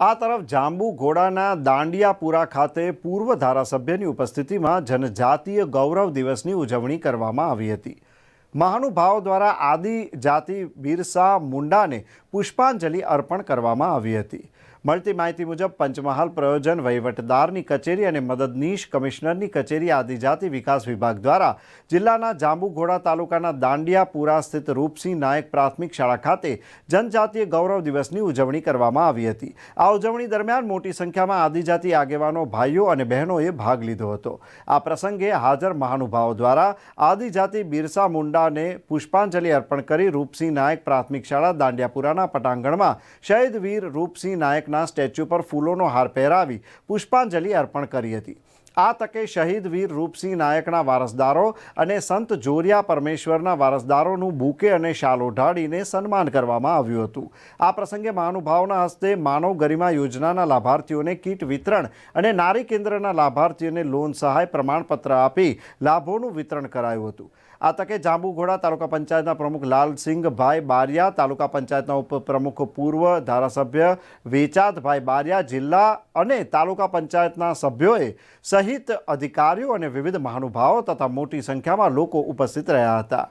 આ તરફ જાંબુ ઘોડાના દાંડિયાપુરા ખાતે પૂર્વ ધારાસભ્યની ઉપસ્થિતિમાં જનજાતીય ગૌરવ દિવસની ઉજવણી કરવામાં આવી હતી. મહાનુભાવો દ્વારા આદિજાતિ બિરસા મુંડાને પુષ્પાંજલિ અર્પણ કરવામાં આવી હતી. મળતી માહિતી મુજબ, પંચમહાલ પ્રયોજન વહીવટદારની કચેરી અને મદદનીશ કમિશનરની કચેરી આદિજાતિ વિકાસ વિભાગ દ્વારા જિલ્લાના જાંબુઘોડા તાલુકાના દાંડિયાપુરા સ્થિત રૂપસિંહ નાયક પ્રાથમિક શાળા ખાતે જનજાતીય ગૌરવ દિવસની ઉજવણી કરવામાં આવી હતી. આ ઉજવણી દરમિયાન મોટી સંખ્યામાં આદિજાતિ આગેવાનો, ભાઈઓ અને બહેનોએ ભાગ લીધો હતો. આ પ્રસંગે હાજર મહાનુભાવો દ્વારા આદિજાતિ બિરસા મુંડાને પુષ્પાંજલિ અર્પણ કરી રૂપસિંહ નાયક પ્રાથમિક શાળા દાંડિયાપુરાના પટાંગણમાં શહીદ વીર રૂપસિંહ નાયકના સ્ટેચ્યુ પર ફૂલોનો હાર પહેરાવી પુષ્પાંજલિ અર્પણ કરી હતી. આ તકે શહીદ વીર રૂપસિંહ નાયકના વારસદારો અને સંત જોરિયા પરમેશ્વરના વારસદારોનું બુકે અને શાલ ઓઢાડીને સન્માન કરવામાં આવ્યું હતું. આ પ્રસંગે મહાનુભાવના હસ્તે માનવ ગરિમા યોજનાના લાભાર્થીઓને કીટ વિતરણ અને નારી કેન્દ્રના લાભાર્થીઓને લોન સહાય પ્રમાણપત્ર આપી લાભોનું વિતરણ કરાયું હતું. આ તકે જાંબુઘોડા તાલુકા પંચાયતના પ્રમુખ લાલસિંહભાઈ બારિયા, તાલુકા પંચાયતના ઉપપ્રમુખ પૂર્વ ધારાસભ્ય વેચાતભાઈ બારિયા, જિલ્લા અને તાલુકા પંચાયતના સભ્યોએ સહિત અધિકારીઓ અને વિવિધ મહાનુભાવો તથા મોટી સંખ્યામાં લોકો ઉપસ્થિત રહ્યા હતા.